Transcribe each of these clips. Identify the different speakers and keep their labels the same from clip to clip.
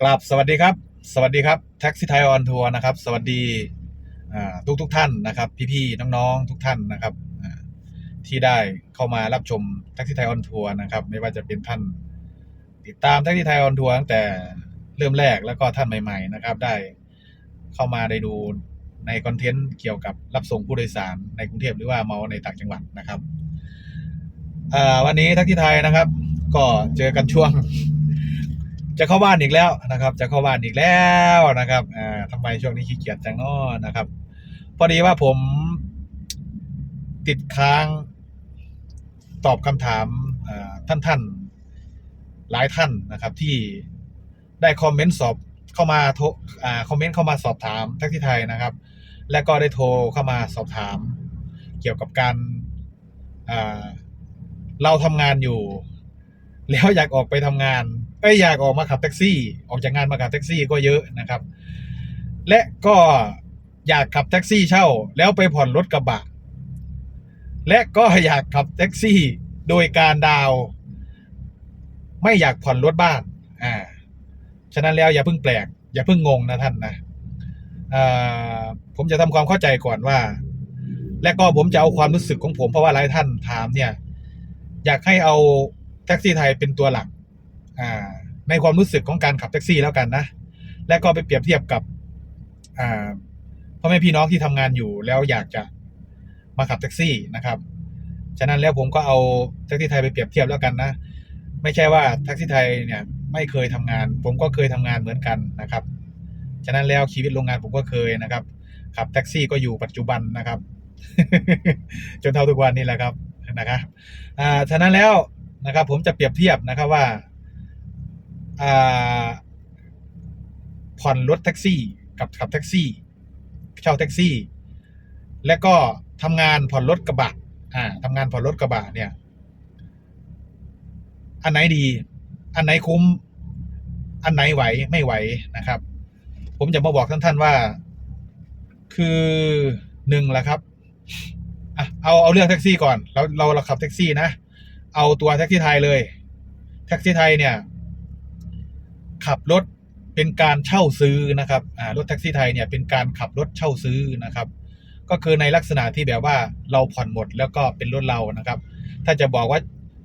Speaker 1: กราบสวัสดีครับ สวัสดีครับแท็กซี่ไทยออนทัวร์นะครับ สวัสดีทุกทุกท่านนะครับ พี่ๆน้องๆทุกท่านนะครับที่ได้เข้ามารับชมแท็กซี่ไทยออนทัวร์นะครับ ไม่ว่าจะเป็นท่าน ติดตามแท็กซี่ไทยออนทัวร์ตั้งแต่เริ่มแรกแล้วก็ท่านใหม่ ๆ นะครับ ได้เข้ามาได้ดูในคอนเทนต์เกี่ยวกับรับส่งผู้โดยสารในกรุงเทพหรือว่าเมาในต่างจังหวัดนะครับวันนี้แท็กซี่ไทยนะครับ ก็เจอกันช่วง จะเข้าบ้านอีกแล้วนะครับ จะเข้าบ้านอีกแล้วนะครับอ่าทำไมช่วงนี้ขี้เกียจจังน้อนะครับ พอดีว่าผมติดค้างตอบคำถามอ่าท่านท่านหลายท่านนะครับ ที่ได้คอมเมนต์สอบเข้ามาโทรอ่าคอมเมนต์เข้ามาสอบถามแท็กซี่ไทยนะครับ และก็ได้โทรเข้ามาสอบถาม เกี่ยวกับการอ่าเราทำงานอยู่ แล้วอยากออกไปทำงาน เอ้ยอยากออกมาขับแท็กซี่ ออกจากงานมาขับแท็กซี่ก็เยอะนะครับ และก็อยากขับแท็กซี่เช่า แล้วไปผ่อนรถกระบะ และก็อยากขับแท็กซี่โดยการดาว ไม่อยากผ่อนรถบ้านอ่าฉะนั้นแล้วอย่าเพิ่งแปลก อย่าเพิ่งงงนะท่านนะผมจะทำความเข้าใจก่อนว่า และก็ผมจะเอาความรู้สึกของผมเพราะว่าหลายท่านถามเนี่ย อยากให้เอาแท็กซี่ไทยเป็นตัวหลัก อ่าในความรู้สึกของการขับแท็กซี่แล้วกันนะ และก็ไปเปรียบเทียบกับอ่าพ่อแม่พี่น้องที่ทำงานอยู่แล้วอยากจะมาขับแท็กซี่นะครับฉะนั้นแล้วผมก็เอาแท็กซี่ไทยไปเปรียบเทียบแล้วกันนะ ไม่ใช่ว่าแท็กซี่ไทยเนี่ยไม่เคยทำงาน ผมก็เคยทำงานเหมือนกันนะครับ ฉะนั้นแล้วชีวิตโรงงานผมก็เคยนะครับ ขับแท็กซี่ก็อยู่ปัจจุบันนะครับ จนเท่าทุกวันนี้แหละครับนะครับอ่าฉะนั้นแล้วนะครับ ผมจะเปรียบเทียบนะครับว่า ผ่อนรถแท็กซี่กับขับแท็กซี่เช่าแท็กซี่ และก็ทำงานผ่อนรถกระบะอ่าทำงานผ่อนรถกระบะเนี่ย อันไหนดี อันไหนคุ้ม อันไหนไหวไม่ไหวนะครับ ผมจะมาบอกท่านท่านๆว่า คือหนึ่งแหละครับอะเอาเอาเรื่องแท็กซี่ก่อนเราเราเราขับแท็กซี่นะเอาตัวแท็กซี่ไทยเลย แท็กซี่ไทยเนี่ย ขับรถเป็นการเช่าซื้อนะครับรถแท็กซี่ไทยเนี่ยเป็นการขับรถเช่าซื้อนะครับ ก็คือในลักษณะที่แบบว่าเราผ่อนหมดแล้วก็เป็นรถเรานะครับ ถ้าจะบอกว่า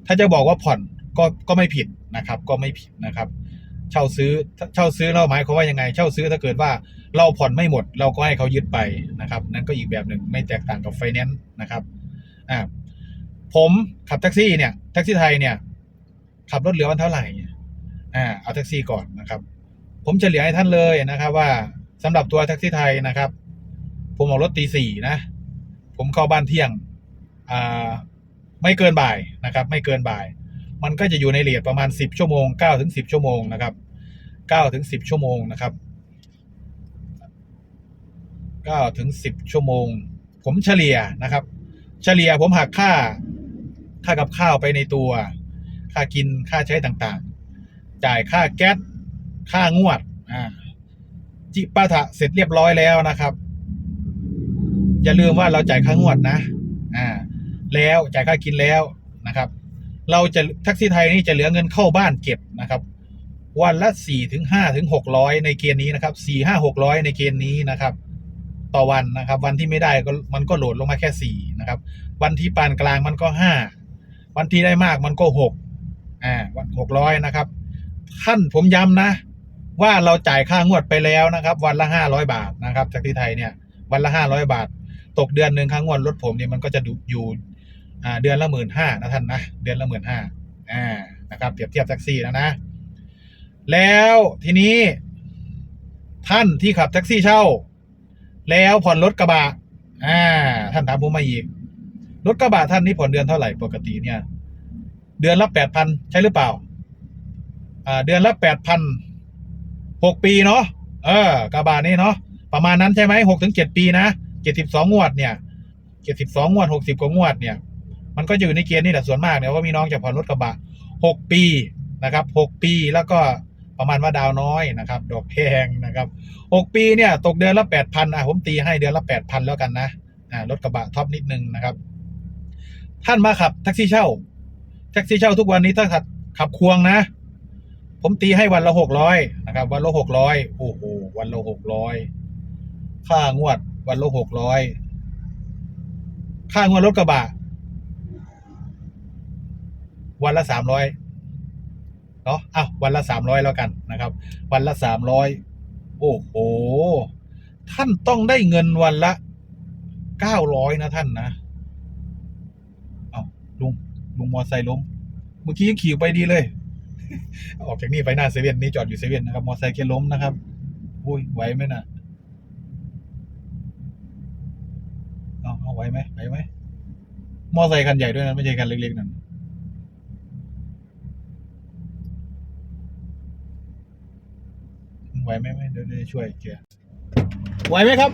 Speaker 1: ถ้าจะบอกว่าผ่อนก็ก็ไม่ผิดนะครับ ก็ไม่ผิดนะครับ เช่าซื้อเช่าซื้อเราหมายความว่ายังไง เช่าซื้อถ้าเกิดว่าเราผ่อนไม่หมด เราก็ให้เขายึดไปนะครับ นั่นก็อีกแบบหนึ่งไม่แตกต่างกับไฟแนนซ์นะครับอ่าผมขับแท็กซี่เนี่ยแท็กซี่ไทยเนี่ยขับรถเหลือวันเท่าไหร่ อ่าเอาแท็กซี่ก่อนนะครับ ผมจะเหลือให้ท่านเลยนะครับ ว่าสำหรับตัวแท็กซี่ไทยนะครับ ผมออกรถตีสี่นะ ผมเข้าบ้านเที่ยงอ่าไม่เกินบ่ายนะครับ ไม่เกินบ่าย มันก็จะอยู่ในเรทประมาณสิบชั่วโมงเก้าถึงสิบชั่วโมงนะครับเก้าถึงสิบชั่วโมงนะครับเก้าถึงสิบชั่วโมง ผมเฉลี่ยนะครับ เฉลี่ยผมหักค่าค่ากับข้าวไปในตัว ค่ากินค่าใช้ต่าง จ่ายค่าแก๊สค่างวดอ่าจิปาถะเสร็จเรียบร้อยแล้วนะครับ อย่าลืมว่าเราจ่ายค่างวดนะอ่าแล้วจ่ายค่ากินแล้วนะครับ เราจะแท็กซี่ไทยนี่จะเหลือเงินเข้าบ้านเก็บนะครับ วันละสี่ถึงห้าถึงหกร้อยในเกณฑ์นี้นะครับสี่ห้าหกร้อยในเกณฑ์นี้นะครับ ต่อวันนะครับ วันที่ไม่ได้ก็มันก็โหลดลงมาแค่สี่นะครับ วันที่ปานกลางมันก็ห้าวันที่ได้มากมันก็หกอ่าวันหกร้อยนะครับ ท่านผมย้ำนะ ว่าเราจ่ายค่างวดไปแล้วนะครับ วันละห้าร้อยบาทนะครับ จากที่ไทยเนี่ย วันละห้าร้อยบาท ตกเดือนหนึ่งค่างวดรถผมเนี่ยมันก็จะดูอยู่เดือนละหมื่นห้านะท่านนะเดือนละหมื่นห้าอ่านะครับเปรียบเทียบแท็กซี่แล้วนะ แล้วทีนี้ท่านที่ขับแท็กซี่เช่า แล้วผ่อนรถกระบะอ่าท่านถามผมมาอีกรถกระบะท่านนี่ผ่อนเดือนเท่าไหร่ปกติเนี่ย เดือนละแปดพันใช่หรือเปล่า เดือนละแปดพันหกปีเนาะเออกระบะนี่เนาะประมาณนั้นใช่ไหมหกถึงเจ็ดปีนะเจ็ดสิบสองงวดเนี่ยเจ็ดสิบสองงวดหกสิบกว่างวดเนี่ย มันก็อยู่ในเกณฑ์นี่แหละส่วนมากเนี่ยว่ามีน้องจะผ่อนรถกระบะหกปีนะครับหกปีแล้วก็ประมาณว่าดาวน้อยนะครับ ดอกแพงนะครับหกปีเนี่ย ตกเดือนละแปดพันอะผมตีให้เดือนละแปดพันแล้วกันนะอ่ารถกระบะท็อปนิดนึงนะครับ ท่านมาขับแท็กซี่เช่าแท็กซี่เช่าทุกวันนี้ถ้าขับขับควงนะ ผมตีให้วันละหกร้อยนะครับ วันละหกร้อยโอ้โหวันละหกร้อยค่างวด วันละหกร้อยค่างวดรถกระบะวันละสามร้อยเนาะอ้าววันละสามร้อยแล้วกันนะครับ วันละสามร้อยโอ้โหท่านต้องได้เงินวันละเก้าร้อยนะท่านนะเอาลุงลุงมอไซค์ล้ม เมื่อกี้ยังขี่ไปดีเลย ออกจากนี่ไปหน้าเซเว่นนี่จอดอยู่เซเว่นนะครับ มอไซค์แกล้มนะครับอุ้ยไหวไหมน่ะเอาเอาไหวไหมไหวไหมมอไซค์คันใหญ่ด้วยนะไม่ใช่คันเล็กๆนั่นไหวไหมไหมเดี๋ยวเดี๋ยวช่วยแกไหวไหมครับ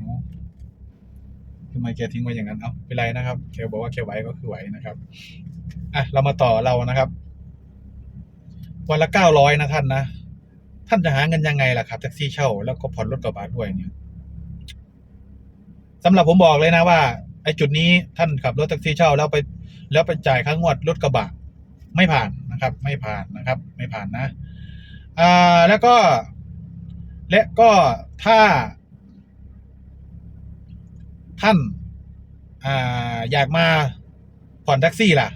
Speaker 1: อ๋อทำไม แกทิ้งไว้อย่างนั้นเอาไม่เป็นไรนะครับแกบอกว่าแกไหวก็คือไหวนะครับอะเรามาต่อเรานะครับ วันละเก้าร้อยนะท่านนะท่านจะหาเงินยังไงล่ะครับแท็กซี่เช่าแล้วก็ผ่อนรถกระบะด้วยเนี่ยสำหรับผมบอกเลยนะว่าไอ้จุดนี้ท่านขับรถแท็กซี่เช่าแล้วไป แล้วไปจ่ายค่างวดรถกระบะไม่ผ่านนะครับ ไม่ผ่านนะครับ ไม่ผ่านนะอ่าแล้วก็ และก็ถ้า ท่าน อ่าอยากมาผ่อนแท็กซี่ล่ะ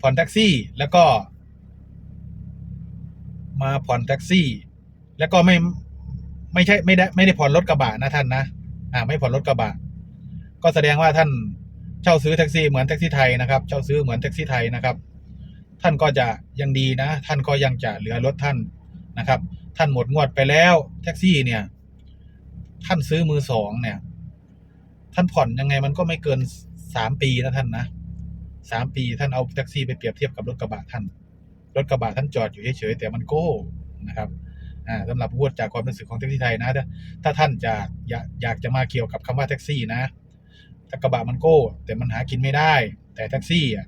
Speaker 1: ผ่อนแท็กซี่แล้วก็ มาผ่อนแท็กซี่ แล้วก็ไม่ไม่ใช่ไม่ได้ไม่ได้ผ่อนรถกระบะนะท่านนะอ่า ไม่ผ่อนรถกระบะก็แสดงว่าท่านเช่าซื้อแท็กซี่เหมือนแท็กซี่ไทยนะครับ เช่าซื้อเหมือนแท็กซี่ไทยนะครับ ท่านก็จะยังดีนะ ท่านก็ยังจะเหลือรถท่านนะครับ ท่านหมดงวดไปแล้วแท็กซี่เนี่ย ท่านซื้อมือสองเนี่ย ท่านผ่อนยังไงมันก็ไม่เกินสามปีนะท่านนะสามปีท่านเอาแท็กซี่ไปเปรียบเทียบกับรถกระบะท่าน รถกระบะท่านจอดอยู่เฉยๆแต่มันโก้นะครับอ่าสำหรับพูดจากความรู้สึกของแท็กซี่ไทยนะ ถ้าท่านจะอยากอยากจะมาเกี่ยวกับคำว่าแท็กซี่นะถ้ากระบะมันโก้ แต่มันหากินไม่ได้ แต่แท็กซี่อะ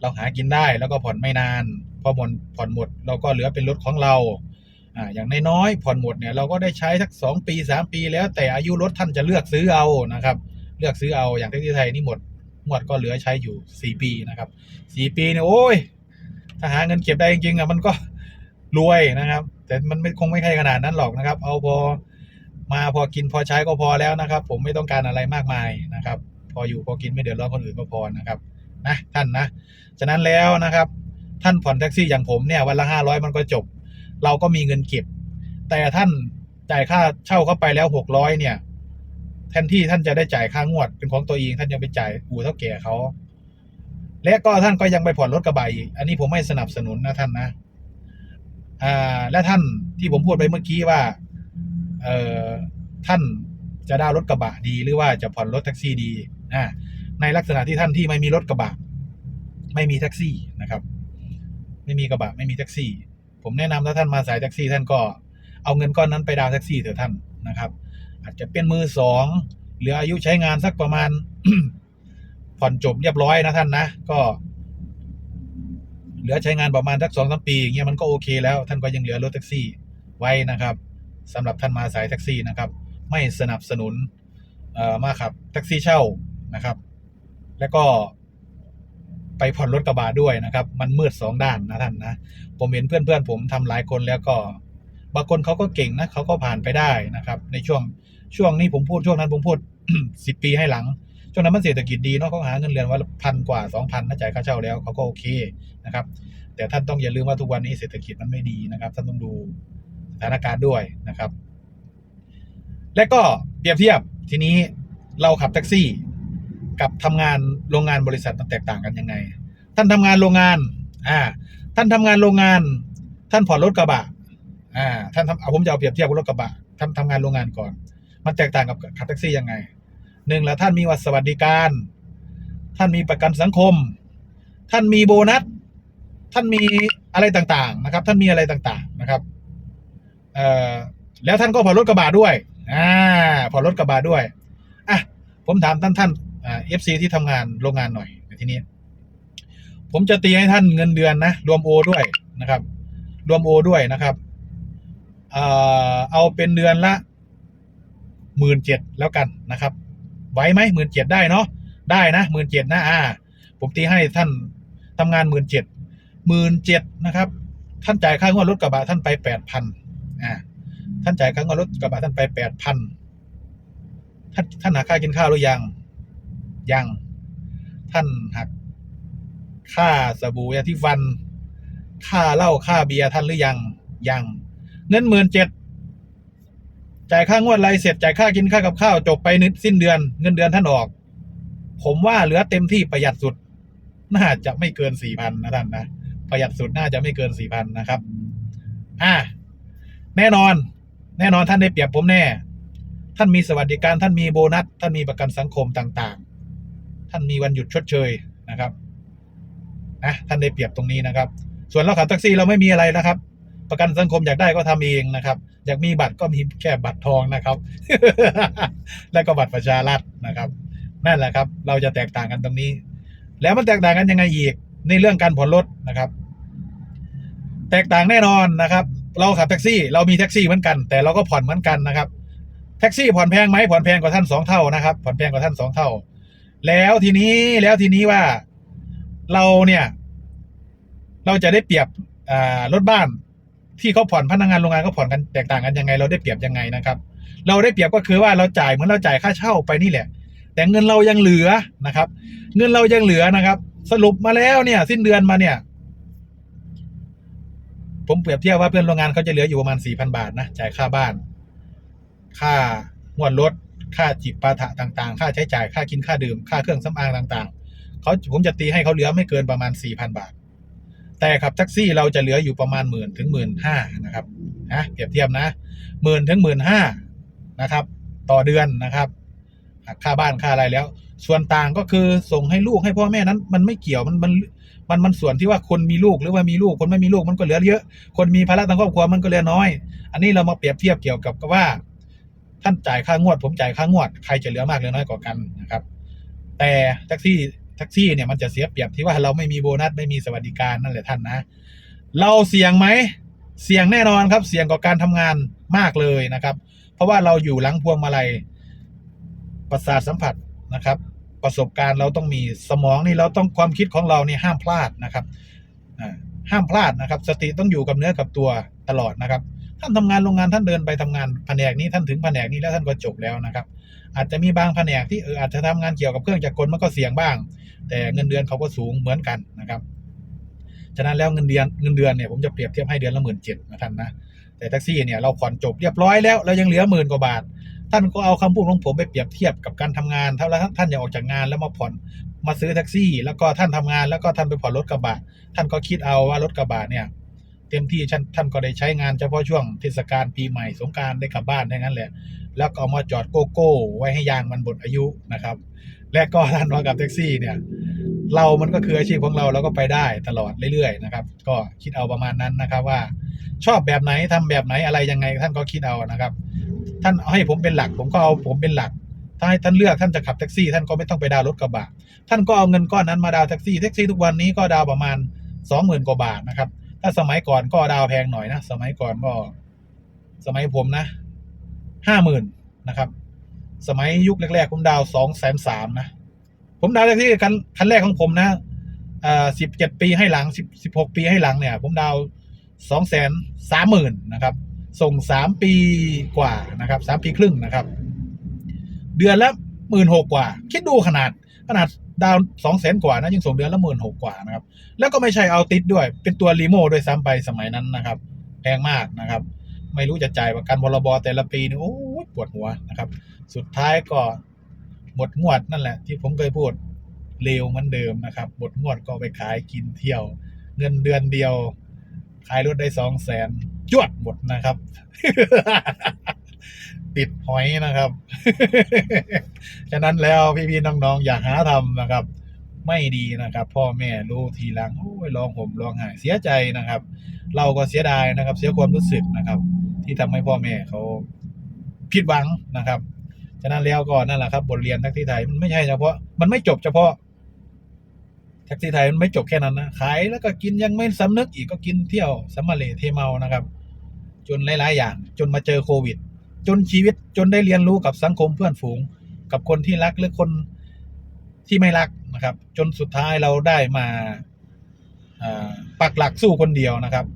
Speaker 1: เราหากินได้แล้วก็ผ่อนไม่นาน พอผ่อนผ่อนหมด เราก็เหลือเป็นรถของเรา อ่าอย่างน้อยๆผ่อนหมดเนี่ยเราก็ได้ใช้สักสองปีสามปี แล้วแต่อายุรถท่านจะเลือกซื้อเอานะครับ เลือกซื้อเอาอย่างแท็กซี่ไทยนี่หมดหมดก็เหลือใช้อยู่สี่ปีนะครับสี่ปีเนี่ยโอ้ยถ้าหาเงินเก็บได้จริงๆอะมันก็รวยนะครับ แต่มันไม่คงไม่ใช่ขนาดนั้นหรอกนะครับ เอาพอมาพอกินพอใช้ก็พอแล้วนะครับ ผมไม่ต้องการอะไรมากมายนะครับ พออยู่พอกินไม่เดือดร้อนคนอื่นก็พอนะครับนะท่านนะฉะนั้นแล้วนะครับ ท่านผ่อนแท็กซี่อย่างผมเนี่ยวันละห้าร้อยมันก็จบ เราก็มีเงินเก็บ แต่ท่านจ่ายค่าเช่าเข้าไปแล้วหกร้อยเนี่ยแทนที่ท่านจะได้จ่ายค่างวดเป็นของตัวเอง ท่านยังไปจ่ายอู่เท่าแก่เขาและก็ท่านก็ยังไปผ่อนรถกระบะอีกอันนี้ผมไม่สนับสนุนนะท่านนะอ่าและท่านที่ผมพูดไปเมื่อกี้ว่าเอ่อท่านจะได้รถกระบะดีหรือว่าจะผ่อนรถแท็กซี่ดีอ่าในลักษณะที่ท่านที่ไม่มีรถกระบะไม่มีแท็กซี่นะครับ ไม่มีกระบะไม่มีแท็กซี่ ผมแนะนำถ้าท่านมาสายแท็กซี่ท่านก็เอาเงินก้อนนั้นไปดาวแท็กซี่เถอะท่านนะครับ อาจจะเป็นมือสองเหลืออายุใช้งานสักประมาณ ผ่อนจบเรียบร้อยนะท่านนะก็ เหลือใช้งานประมาณสักสองสามปีอย่างเงี้ยมันก็โอเคแล้ว ท่านก็ยังเหลือรถแท็กซี่ไว้นะครับสำหรับท่านมาสายแท็กซี่นะครับ ไม่สนับสนุนเอ่อมาขับแท็กซี่เช่านะครับ แล้วก็ ไปผ่อนรถกระบะด้วยนะครับ มันมืดสองด้านนะท่านนะผมเห็นเพื่อนๆผมทำหลายคนแล้วก็บางคนเขาก็เก่งนะเขาก็ผ่านไปได้นะครับ ในช่วงช่วงนี้ผมพูดช่วงนั้นผมพูดสิบปีให้หลังช่วงนั้นมันเศรษฐกิจดีเนาะเขาหาเงินเดือนวันละพันกว่าสองพันถ้าจ่ายค่าเช่าแล้วเขาก็โอเคนะครับ แต่ท่านต้องอย่าลืมว่าทุกวันนี้เศรษฐกิจมันไม่ดีนะครับท่านต้องดูสถานการณ์ด้วยนะครับ และก็เปรียบเทียบทีนี้เราขับแท็กซี่ กับทำงานโรงงานบริษัทมันแตกต่างกันยังไง ท่านทำงานโรงงาน อ่า ท่านทำงานโรงงาน ท่านผ่อนรถกระบะ อ่า ท่านทำเอาผมจะเอาเปรียบเทียบกับรถกระบะท่านทำงานโรงงานก่อน มันแตกต่างกับขับแท็กซี่ยังไงหนึ่งแล้วท่านมีวัสวัสดิการ ท่านมีประกันสังคม ท่านมีโบนัส ท่านมีอะไรต่างๆนะครับ ท่านมีอะไรต่างๆนะครับเอ่อแล้วท่านก็ผ่อนรถกระบะด้วยอ่าผ่อนรถกระบะด้วยอะผมถามท่านท่าน เอฟซีที่ทำงานโรงงานหน่อยในที่นี้ ผมจะตีให้ท่านเงินเดือนนะรวมโอด้วยนะครับ รวมโอด้วยนะครับเอาเป็นเดือนละหมื่นเจ็ดแล้วกันนะครับไหวไหมหมื่นเจ็ดได้เนาะได้นะหมื่นเจ็ดนะอ่า ผมตีให้ท่านทำงานหมื่นเจ็ดหมื่นเจ็ดนะครับ ท่านจ่ายค่างวดรถกระบะท่านไปแปดพันอ่าท่านจ่ายค่างวดรถกระบะท่านไปแปดพันท่านท่านหักค่ากินข้าวหรือยัง ยังท่านหักค่าสบู่ยาที่ฟัน ค่าเหล้าค่าเบียร์ท่านหรือยังยังเงินหมื่นเจ็ดจ่ายค่างวดรายเสร็จจ่ายค่ากินค่ากับข้าวจบไปนิดสิ้นเดือน เงินเดือนท่านออก ผมว่าเหลือเต็มที่ประหยัดสุด น่าจะไม่เกินสี่พันนะท่านนะประหยัดสุดน่าจะไม่เกินสี่พันนะครับอ่าแน่นอน แน่นอนท่านได้เปรียบผมแน่ ท่านมีสวัสดิการท่านมีโบนัส ท่านมีประกันสังคมต่าง ๆ ท่านมีวันหยุดชดเชยนะครับนะท่านได้เปรียบตรงนี้นะครับ ส่วนเราขับแท็กซี่เราไม่มีอะไรนะครับ ประกันสังคมอยากได้ก็ทำเองนะครับ อยากมีบัตรก็มีแค่บัตรทองนะครับ แล้วก็บัตรประชารัฐนะครับ นั่นแหละครับ เราจะแตกต่างกันตรงนี้ แล้วมันแตกต่างกันยังไงอีกในเรื่องการผ่อนรถนะครับ แตกต่างแน่นอนนะครับ เราขับแท็กซี่ เรามีแท็กซี่เหมือนกัน แต่เราก็ผ่อนเหมือนกันนะครับ แท็กซี่ผ่อนแพงไหมผ่อนแพงกว่าท่านสองเท่านะครับ ผ่อนแพงกว่าท่านสองเท่า แล้วทีนี้แล้วทีนี้ว่าเราเนี่ย เราจะได้เปรียบรถบ้านที่เขาผ่อนพนักงานโรงงานเขาผ่อนกันแตกต่างกันยังไง เราได้เปรียบยังไงนะครับ เราได้เปรียบก็คือว่าเราจ่ายเหมือนเราจ่ายค่าเช่าไปนี่แหละ แต่เงินเรายังเหลือนะครับ เงินเรายังเหลือนะครับ สรุปมาแล้วเนี่ย สิ้นเดือนมาเนี่ย ผมเปรียบเทียบว่าเพื่อนโรงงานเขาจะเหลืออยู่ประมาณสี่พันบาทนะจ่ายค่าบ้าน ค่างวดรถ ค่าจิบปาถะต่างๆ ค่าใช้จ่ายค่ากินค่าดื่ม ค่าเครื่องสำอางต่างๆเขาผมจะตีให้เขาเหลือไม่เกินประมาณสี่พันบาท แต่ขับแท็กซี่เราจะเหลืออยู่ประมาณหมื่นถึงหมื่นห้านะครับนะเปรียบเทียบนะหมื่นถึงหมื่นห้านะครับ ต่อเดือนนะครับหักค่าบ้านค่าอะไรแล้ว ส่วนต่างก็คือส่งให้ลูกให้พ่อแม่นั้น มันไม่เกี่ยวมันมันมันมันส่วนที่ว่าคนมีลูกหรือว่ามีลูกคนไม่มีลูกมันก็เหลือเยอะ คนมีภาระทางครอบครัวมันก็เหลือน้อย อันนี้เรามาเปรียบเทียบเกี่ยวกับว่า ท่านจ่ายค่างวด ผมจ่ายค่างวดใครจะเหลือมากเหลือน้อยกว่ากันนะครับ แต่แท็กซี่แท็กซี่เนี่ยมันจะเสียเปรียบที่ว่าเราไม่มีโบนัสไม่มีสวัสดิการนั่นแหละท่านนะ เราเสี่ยงไหมเสี่ยงแน่นอนครับ เสี่ยงกับการทำงานมากเลยนะครับ เพราะว่าเราอยู่หลังพวงมาลัยประสาทสัมผัสนะครับ ประสบการณ์เราต้องมีสมองนี่เราต้องความคิดของเราเนี่ยห้ามพลาดนะครับห้ามพลาดนะครับ สติต้องอยู่กับเนื้อกับตัวตลอดนะครับ ท่านทำงานโรงงานท่านเดินไปทำงานแผนกนี้ท่านถึงแผนกนี้แล้วท่านก็จบแล้วนะครับ อาจจะมีบางแผนกที่เอออาจจะทำงานเกี่ยวกับเครื่องจักรกลมันก็เสี่ยงบ้าง แต่เงินเดือนเขาก็สูงเหมือนกันนะครับฉะนั้นแล้วเงินเดือนเงินเดือนเนี่ยผมจะเปรียบเทียบให้เดือนละหมื่นเจ็ดนะท่านนะแต่แท็กซี่เนี่ยเราผ่อนจบเรียบร้อยแล้วเรายังเหลือหมื่นกว่าบาท ท่านก็เอาคำพูดของผมไปเปรียบเทียบกับการทำงานถ้าแล้วท่านอยากออกจากงานแล้วมาผ่อนมาซื้อแท็กซี่ แล้วก็ท่านทำงานแล้วก็ท่านไปผ่อนรถกระบะท่านก็คิดเอาว่ารถกระบะเนี่ย เต็มที่ท่านท่านก็ได้ใช้งานเฉพาะช่วงเทศกาลปีใหม่สงการได้กลับบ้านแค่นั้นแหละ แล้วก็เอามาจอดโกโก้ ไว้ให้ยางมันหมดอายุนะครับ และก็ท่านว่ากับแท็กซี่เนี่ยเรามันก็คืออาชีพของเราเราก็ไปได้ตลอดเรื่อยๆนะครับ ก็คิดเอาประมาณนั้นนะครับว่า ชอบแบบไหนทำแบบไหนอะไรยังไงท่านก็คิดเอานะครับ ท่านให้ผมเป็นหลัก ผมก็เอาผมเป็นหลัก ถ้าให้ท่านเลือกท่านจะขับแท็กซี่ ท่านก็ไม่ต้องไปดาวรถกระบะท่านก็เอาเงินก้อนนั้นมาดาวแท็กซี่แท็กซี่ทุกวันนี้ก็ดาวประมาณสองหมื่นกว่าบาทนะครับ ถ้าสมัยก่อนก็ดาวแพงหน่อยนะ สมัยก่อนก็ สมัยผมนะห้าหมื่นนะครับ สมัยยุคแรกๆ ผมดาวสองแสนสามนะ ผมดาวแท็กซี่คันคันแรกของผมนะอ่าสิบเจ็ดปีให้หลังสิบสิบหกปีให้หลังเนี่ย ผมดาวสองแสนสามหมื่นนะครับ ส่งสามปีกว่านะครับสามปีครึ่งนะครับ เดือนละหมื่นหกกว่า คิดดูขนาดขนาด ดาวสองแสนกว่านะยังส่งเดือนละหมื่นหกกว่านะครับ แล้วก็ไม่ใช่เอาติดด้วย เป็นตัวรีโมด้วยซ้ำไปสมัยนั้นนะครับ แพงมากนะครับ ไม่รู้จะจ่ายประกันพรบแต่ละปีนี่โอ้ปวดหัวนะครับ สุดท้ายก็หมดงวดนั่นแหละ ที่ผมเคยพูดเร็วเหมือนเดิมนะครับหมดงวดก็ไปขายกินเที่ยว เงินเดือนเดียว ขายรถได้สองแสนจวดหมดนะครับ ติดหอยนะครับ ฉะนั้นแล้วพี่ๆน้องๆอย่าหาทำนะครับ ไม่ดีนะครับ พ่อแม่รู้ทีหลังโอ้ยร้องผมร้องไห้เสียใจนะครับ เราก็เสียดายนะครับ เสียความรู้สึกนะครับ ที่ทำให้พ่อแม่เขาผิดหวังนะครับ ฉะนั้นแล้วก็นั่นแหละครับ บทเรียนแท็กซี่ไทยมันไม่ใช่เฉพาะมันไม่จบเฉพาะแท็กซี่ไทยมันไม่จบแค่นั้นนะขายแล้วก็กินยังไม่สำนึกอีกก็กินเที่ยวสำมาเลเทเมานะครับ จนหลายๆอย่าง จนมาเจอโควิด จนชีวิตจนได้เรียนรู้กับสังคมเพื่อนฝูง กับคนที่รักหรือคนที่ไม่รักนะครับ จนสุดท้ายเราได้มาปักหลักสู้คนเดียวนะครับ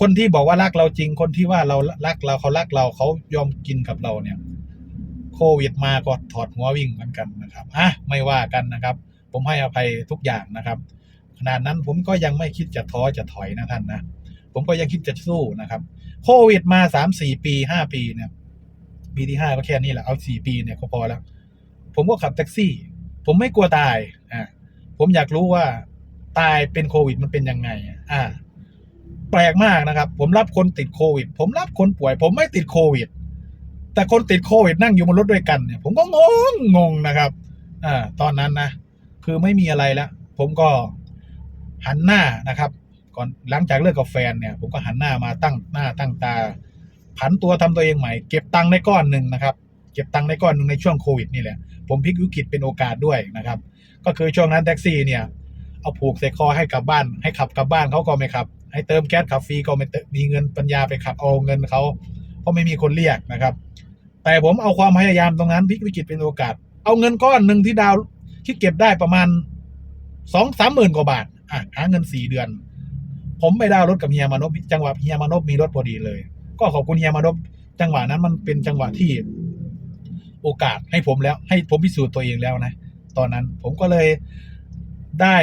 Speaker 1: คนที่บอกว่ารักเราจริง คนที่ว่าเรารักเราเขารักเราเขายอมกินกับเราเนี่ย โควิดมาก็ถอดหัววิ่งเหมือนกันนะครับอะไม่ว่ากันนะครับ ผมให้อภัยทุกอย่างนะครับ ขนาดนั้นผมก็ยังไม่คิดจะท้อจะถอยนะท่านนะ ผมก็ยังคิดจะสู้นะครับ โควิดมาสามสี่ปีห้าปีเนี่ยปีที่ห้าก็แค่นี้แหละเอาสี่ปีเนี่ยก็พอแล้ว ผมก็ขับแท็กซี่ ผมไม่กลัวตายอ่าผมอยากรู้ว่าตายเป็นโควิดมันเป็นยังไง อ่า แปลกมากนะครับ ผมรับคนติดโควิด ผมรับคนป่วย ผมไม่ติดโควิด แต่คนติดโควิดนั่งอยู่บนรถด้วยกันเนี่ย ผมก็งงงงนะครับ อ่า ตอนนั้นนะ คือไม่มีอะไรแล้ว ผมก็หันหน้านะครับ ก่อนหลังจากเลิกกับแฟนเนี่ย ผมก็หันหน้ามาตั้งหน้าตั้งตา ผันตัวทำตัวเองใหม่ เก็บตังค์ในก้อนหนึ่งนะครับ เก็บตังค์ในก้อนหนึ่งในช่วงโควิดนี่แหละ ผมพลิกวิกฤตเป็นโอกาสด้วยนะครับ ก็คือช่วงนั้นแท็กซี่เนี่ย เอาผูกใส่คอให้กลับบ้าน ให้ขับกลับบ้านเขาก็ไม่ขับ ให้เติมแก๊สขับฟรีก็ไม่เติมมีเงินปัญญาไปขับเอาเงินเขาเพราะไม่มีคนเรียกนะครับ แต่ผมเอาความพยายามตรงนั้นพลิกวิกฤตเป็นโอกาส เอาเงินก้อนหนึ่งที่ดาวที่เก็บได้ประมาณสองสามหมื่นกว่าบาทอะหาเงินสี่เดือน ผมไปดาวรถกับเฮียมานพจังหวะเฮียมานพมีรถพอดีเลย ก็ขอบคุณเฮียมานพจังหวะนั้นมันเป็นจังหวะที่โอกาสให้ผมแล้ว ให้ผมพิสูจน์ตัวเองแล้วนะ ตอนนั้นผมก็เลยได้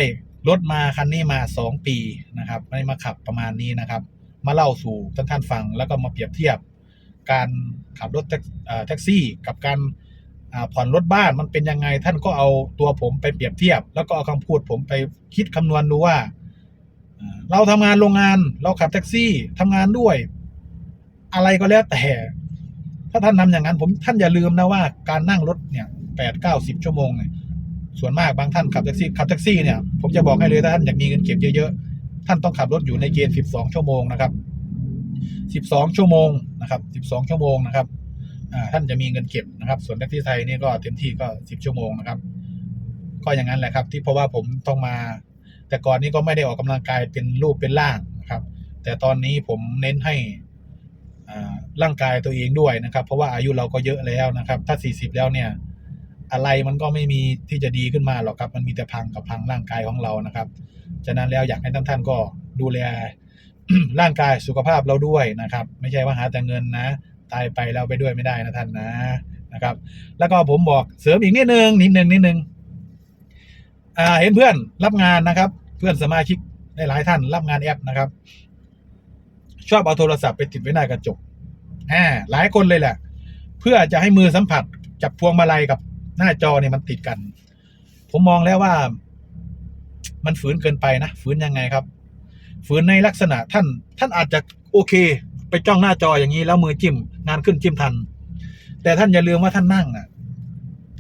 Speaker 1: รถมาคันนี้มาสองปีนะครับไม่มาขับประมาณนี้นะครับ มาเล่าสู่ท่านท่านฟังแล้วก็มาเปรียบเทียบ การขับรถแท็กซี่ กับการผ่อนรถบ้านมันเป็นยังไง ท่านก็เอาตัวผมไปเปรียบเทียบ แล้วก็เอาคำพูดผมไปคิดคำนวณดูว่า เราทำงานโรงงาน เราขับแท็กซี่ทำงานด้วย อะไรก็แล้วแต่ ถ้าท่านทำอย่างนั้น ผมท่านอย่าลืมนะว่าการนั่งรถเนี่ยแปดเก้าสิบชั่วโมงเนี่ยส่วนมากบางท่านขับแท็กซี่ขับแท็กซี่เนี่ยผมจะบอกให้เลยถ้าท่านอยากมีเงินเก็บเยอะๆท่านต้องขับรถอยู่ในเกณฑ์สิบสองชั่วโมงนะครับสิบสองชั่วโมงนะครับสิบสองชั่วโมงนะครับท่านจะมีเงินเก็บนะครับ ส่วนแท็กซี่ไทยนี่ก็เต็มที่ก็สิบชั่วโมงนะครับ ก็อย่างนั้นแหละครับ ที่เพราะว่าผมต้องมา แต่ก่อนนี้ก็ไม่ได้ออกกำลังกายเป็นรูปเป็นร่างนะครับ แต่ตอนนี้ผมเน้นให้อ่าร่างกายตัวเองด้วยนะครับ เพราะว่าอายุเราก็เยอะแล้วนะครับ ถ้า 40 แล้วเนี่ย อะไรมันก็ไม่มีที่จะดีขึ้นมาหรอกครับ มันมีแต่พังกับพังร่างกายของเรานะครับ ฉะนั้นแล้วอยากให้ท่านท่านก็ดูแลร่างกายสุขภาพเราด้วยนะครับ ไม่ใช่ว่าหาแต่เงินนะ ตายไปแล้วไปด้วยไม่ได้นะท่านนะนะครับ แล้วก็ผมบอกเสริมอีกนิดนึงนิดนึงนิดนึงอ่าเห็นเพื่อนรับงานนะครับ เพื่อนสมาชิกหลายๆท่านรับงานแอปนะครับ ชอบเอาโทรศัพท์ไปติดไว้หน้ากระจกอ่าหลายคนเลยแหละ เพื่อจะให้มือสัมผัสจับพวงมาลัยกับหน้าจอเนี่ยมันติดกัน ผมมองแล้วว่า มันฝืนเกินไปนะฝืนยังไงครับ ฝืนในลักษณะท่าน ท่านอาจจะโอเค ไปจ้องหน้าจออย่างนี้แล้วมือจิ้ม งานขึ้นจิ้มทัน แต่ท่านอย่าลืมว่าท่านนั่งอะ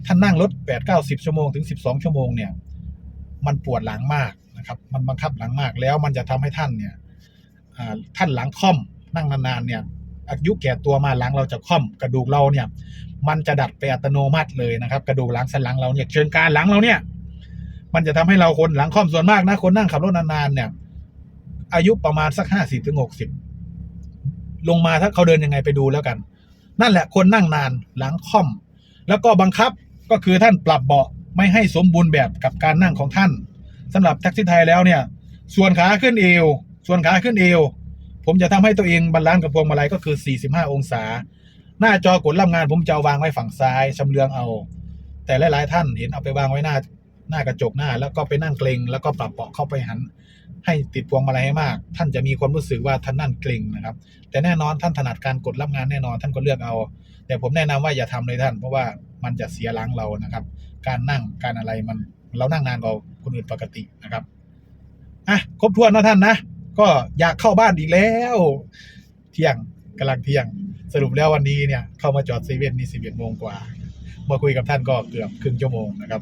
Speaker 1: ท่านนั่งรถแปดเก้าสิบชั่วโมงถึงสิบสองชั่วโมงเนี่ย มันปวดหลังมาก นะครับ มันบังคับหลังมากแล้วมันจะทำให้ท่านเนี่ยท่านหลังค่อมนั่งนานๆเนี่ยอายุแก่ตัวมาหลังเราจะค่อมกระดูกเราเนี่ย มันจะดัดไปอัตโนมัติเลยนะครับ กระดูกหลังสันหลังเราเนี่ยเชิงกานหลังเราเนี่ย มันจะทำให้เราคนหลังค่อมส่วนมากนะคนนั่งขับรถนานๆเนี่ย อายุประมาณสักห้าสิบถึงหกสิบลงมาถ้าเขาเดินยังไงไปดูแล้วกัน นั่นแหละคนนั่งนานหลังค่อม แล้วก็บังคับก็คือท่านปรับเบาะไม่ให้สมบูรณ์แบบกับการนั่งของท่าน สำหรับแท็กซี่ไทยแล้วเนี่ย ส่วนขาขึ้นเอว ส่วนขาขึ้นเอว ผมจะทำให้ตัวเองบาลานซ์กับพวงมาลัยก็คือ 45 องศา หน้าจอกดรับงานผมจะเอาวางไว้ฝั่งซ้ายชำเลืองเอา แต่หลาย ๆ ท่านเห็นเอาไปวางไว้หน้าหน้ากระจกหน้า แล้วก็ไปนั่งเกรงแล้วก็ปรับเบาะเข้าไปหัน ให้ติดพวงมาลัยให้มาก ท่านจะมีความรู้สึกว่าท่านนั่งเกรงนะครับ แต่แน่นอนท่านถนัดการกดรับงานแน่นอนท่านก็เลือกเอา แต่ผมแนะนำว่าอย่าทำเลยท่าน เพราะว่ามันจะเสียหลังเรานะครับ การนั่งการอะไรมันเรานั่งนานกว่า คนอื่นปกตินะครับอะครบถ้วนนะท่านนะ ก็อยากเข้าบ้านอีกแล้ว เที่ยงกำลังเที่ยง สรุปแล้ววันนี้เนี่ย เข้ามาจอดเซเว่นนี่สิบเอ็ดโมงกว่ามาคุยกับท่านก็เกือบครึ่งชั่วโมงนะครับ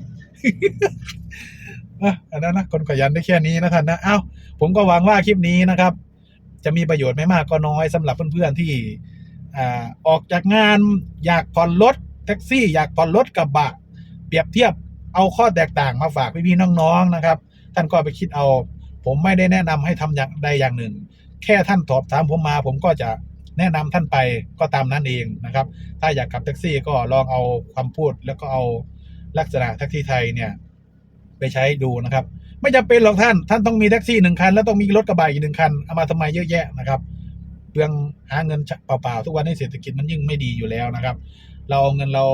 Speaker 1: อันนั้นนะคนขยันได้แค่นี้นะท่านนะ เอ้า ผมก็หวังว่าคลิปนี้นะครับ จะมีประโยชน์ไม่มากก็น้อยสำหรับเพื่อนๆที่อ่าออกจากงานอยากผ่อนรถแท็กซี่ อยากผ่อนรถกระบะ เปรียบเทียบ เอาข้อแตกต่างมาฝากพี่ๆน้องๆนะครับ ท่านก็ไปคิดเอา ผมไม่ได้แนะนำให้ทำอย่างใดอย่างหนึ่ง แค่ท่านสอบถามผมมา ผมก็จะแนะนำท่านไปก็ตามนั้นเองนะครับ ถ้าอยากขับแท็กซี่ก็ลองเอาความพูดแล้วก็เอาลักษณะแท็กซี่ไทยเนี่ยไปใช้ดูนะครับ ไม่จำเป็นหรอกท่าน ท่านต้องมีแท็กซี่หนึ่งคัน แล้วต้องมีรถกระบะอีกหนึ่งคันเอามาทำไมเยอะแยะนะครับเปลืองหาเงินเปล่าๆทุกวันนี้เศรษฐกิจมันยิ่งไม่ดีอยู่แล้วนะครับ เราเอาเงินเรา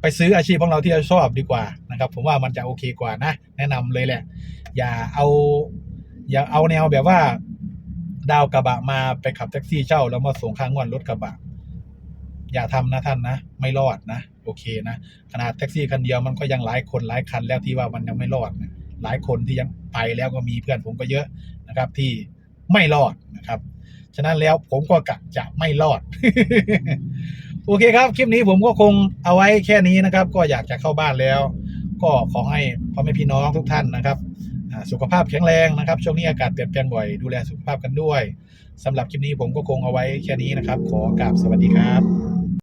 Speaker 1: ไปซื้ออาชีพของเราที่เราชอบดีกว่านะครับ ผมว่ามันจะโอเคกว่านะ แนะนำเลยแหละ อย่าเอา อย่าเอาแนวแบบว่า ดาวกระบะมาไปขับแท็กซี่เช่า แล้วมาส่งค่างวดรถกระบะ อย่าทำนะท่านนะ ไม่รอดนะ โอเคนะขนาดแท็กซี่คันเดียวมันก็ยังหลายคนหลายคันแล้วที่ว่ามันยังไม่รอดนะหลายคนที่ยังไปแล้วก็มีเพื่อนผมก็เยอะนะครับ ที่ไม่รอดนะครับ ฉะนั้นแล้วผมก็กะจะไม่รอด โอเคครับ คลิปนี้ผมก็คงเอาไว้แค่นี้นะครับ ก็อยากจะเข้าบ้านแล้ว ก็ขอให้พ่อแม่พี่น้องทุกท่านนะครับสุขภาพแข็งแรงนะครับ ช่วงนี้อากาศเปลี่ยนแปลงบ่อยดูแลสุขภาพกันด้วยสำหรับคลิปนี้ผมก็คงเอาไว้แค่นี้นะครับ ขอกราบสวัสดีครับ